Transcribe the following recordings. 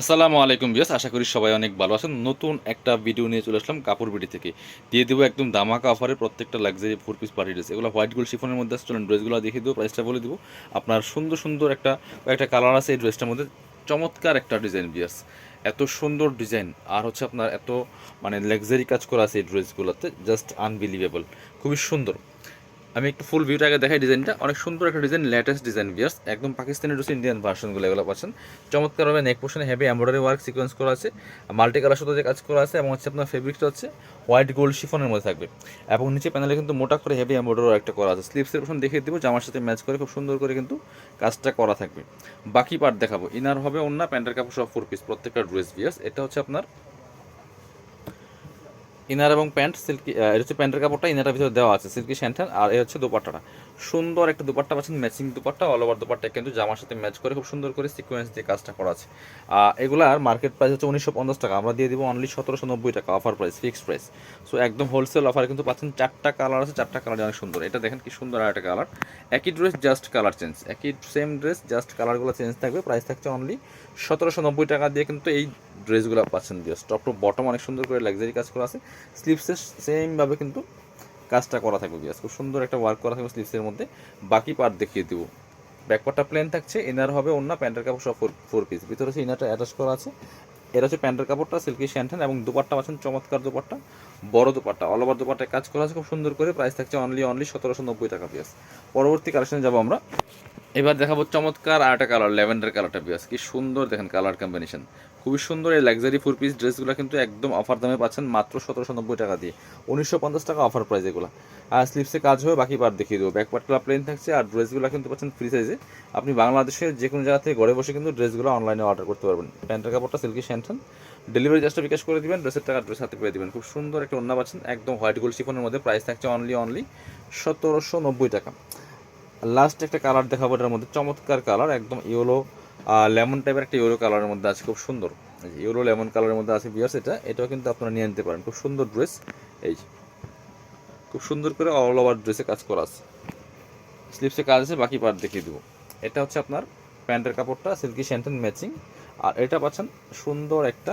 আসসালামু আলাইকুম বিয়াস আশা করি সবাই অনেক ভালো আছেন। নতুন একটা ভিডিও নিয়ে চলে আসলাম কাপড় বিডি থেকে। দিয়ে দেবো একদম দামাকা অফারে প্রত্যেকটা luxury four piece party dress এগুলো হোয়াইট গোল্ড শিফনের মধ্যে আছে চলেন ড্রেসগুলো দেখিয়ে দেবো প্রাইসটা বলে দেবো। আপনার সুন্দর সুন্দর একটা একটা কালার আছে এই ড্রেসটার মধ্যে। চমৎকার একটা ডিজাইন বিয়াস এত সুন্দর ডিজাইন আর হচ্ছে আপনার এত মানে লাক্সারি কাজ করা আছে এই ড্রেসগুলোতে জাস্ট আনবিলিভেবল খুবই সুন্দর। আমি একটু ফুল ভিউটা আগে দেখাই ডিজাইনটা অনেক সুন্দর একটা ডিজাইন লেটেস্ট ডিজাইন বিয়ার্স একদম পাকিস্তানি ড্রেস ইন্ডিয়ান ভার্সনগুলো এগুলো পাচ্ছেন। চমৎকারভাবে নেক পোর্শনে হেভি এমব্রয়ডারি ওয়ার্ক সিকোয়েন্স করা আছে। মাল্টি কালার সাথে যে কাজ করা আছে এবং হচ্ছে আপনার ফেব্রিকটা হচ্ছে হোয়াইট গোল্ড শিফনের মধ্যে থাকবে। এবং নিচে প্যানেলে কিন্তু মোটা করে হেভি এমব্রয়ডারি একটা করা আছে। স্লিপসের পোর্শন দেখিয়ে দিব, জামার সাথে ম্যাচ করে খুব সুন্দর করে কিন্তু কাজটা করা থাকবে। বাকি পার্ট দেখাবো। ইনার হবে অন্য প্যান্টের কাপড় সব ফোর পিস প্রত্যেকটা ড্রেস বিয়ার্স এটা হচ্ছে আপনার ইনার এবং প্যান্ট, সিল্কি হচ্ছে প্যান্টের কাপড়টা ইনারটার ভিতরে দেওয়া আছে, সিল্কি স্যান্টান আর এ হচ্ছে দুপাট্টাটা। সুন্দর একটা দুপাট্টা পাচ্ছেন matching dupatta all over dupatta কিন্তু জামার সাথে ম্যাচ করে খুব সুন্দর করে সিকোয়েন্স দিয়ে কাজটা করা আছে। এগুলার মার্কেট প্রাইস হচ্ছে উনিশশো পঞ্চাশ টাকা, আমরা দিয়ে দিব অনলি সতেরোশো নব্বই টাকা offer price fixed price so একদম হোলসেল অফার কিন্তু পাচ্ছেন চারটা কালার আছে, চারটা কালার অনেক সুন্দর। এটা দেখেন কি সুন্দর আর একটা কালার একই ড্রেস জাস্ট কালার চেঞ্জ একই সেম ড্রেস জাস্ট কালারগুলো চেঞ্জ থাকবে প্রাইস থাকছে অনলি সতেরোশো নব্বই টাকা দিয়ে কিন্তু এই ড্রেসগুলো পাচ্ছেন জাস্ট টপ টু বটম অনেক সুন্দর করে লাক্সারি কাজ করা আছে। স্লিপসের সেমভাবে কিন্তু কাজটা করা থাকবে বিয়াস খুব সুন্দর একটা ওয়ার্ক করা থাকবে স্লিপসের মধ্যে। বাকি পার্ট দেখিয়ে দেবো। ব্যাকপার্টটা প্লেন থাকছে ইনার হবে অন্য প্যান্টের কাপড় সব ফোর ফোর পিস ভিতরে হচ্ছে ইনারটা অ্যাটাচ করা আছে। এটা হচ্ছে প্যান্টের কাপড়টা সিল্কি শ্যান্টেন এবং দুপাট্টা পাচ্ছেন চমৎকার দুপাট্টা, বড় দুপাট্টা। অল ওভার দুপাট্টায় কাজ করা আছে, খুব সুন্দর করে। প্রাইস থাকছে অনলি অনলি সতেরোশো নব্বই টাকা পিয়াস পরবর্তী কালেকশনে যাব আমরা। এবার দেখাবো চমৎকার আর একটা কালার ল্যাভেন্ডার কালারটা বিয়াস কি সুন্দর দেখেন কালার কম্বিনেশন খুবই সুন্দর এই লাক্সারি ফোর পিস ড্রেসগুলো কিন্তু একদম অফার দামে পাচ্ছেন মাত্র সতেরোশো নব্বই টাকা দিয়ে। উনিশশো পঞ্চাশ টাকা অফার প্রাইস এগুলো। আর স্লিপসে কাজ হবে বাকি পার্ট দেখিয়ে দেবো। ব্যাক পার্টগুলো প্লেন থাকছে আর ড্রেসগুলো কিন্তু পাচ্ছেন ফ্রি সাইজে আপনি বাংলাদেশের যে কোনো জায়গা থেকে ঘরে বসে কিন্তু ড্রেসগুলো অনলাইনে অর্ডার করতে পারবেন। প্যান্টের কাপড়টা সিল্কি শ্যান্টন ডেলিভারি চার্জটা বিকাশ করে দেবেন ড্রেসের টাকা ড্রেস হাতে পেয়ে দিবেন। খুব সুন্দর একটা অন্য পাচ্ছেন, একদম হোয়াইট গোল্ড শিফনের মধ্যে। প্রাইস থাকছে অনলি অনলি সতেরোশো নব্বই টাকা। লাস্ট একটা কালার দেখাবো এটার মধ্যে, চমৎকার কালার একদম ইয়েলো লেমন টাইপের একটা ইয়েলো কালারের মধ্যে আছে, খুব সুন্দর। ইয়েলো লেমন কালারের মধ্যে আছে বিয়ার্স এটা, এটাও কিন্তু আপনারা নিয়ে নিতে পারেন, খুব সুন্দর ড্রেস এই। খুব সুন্দর করে অল ওভার ড্রেসে কাজ করা আছে। স্লিপসে কাজ আছে, বাকি পার্ট দেখিয়ে দেবো। এটা হচ্ছে আপনার প্যান্টের কাপড়টা সিল্কি শ্যান্টেন ম্যাচিং আর এটা পাচ্ছেন সুন্দর একটা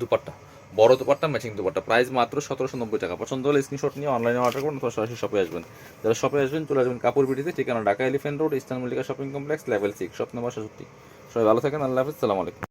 দুপাট্টা। বড় দুপাট্টা ম্যাচিং দুপাট্টা। প্রাইস মাত্র সতেরোশো নব্বই টাকা। পছন্দ হলে স্ক্রিনশট নিয়ে অনলাইনে অর্ডার করুন অথবা সরাসরি শপে আসবেন। যারা শপে আসবেন, চলে আসবেন কাপড় বিটিতে ঠিকানা Dhaka Elephant Road Eastern Mallika Shopping Complex level six shop number সাতষট্টি সবাই ভালো থাকেন, আল্লাহ হাফিজ, সালাম আলাইকুম।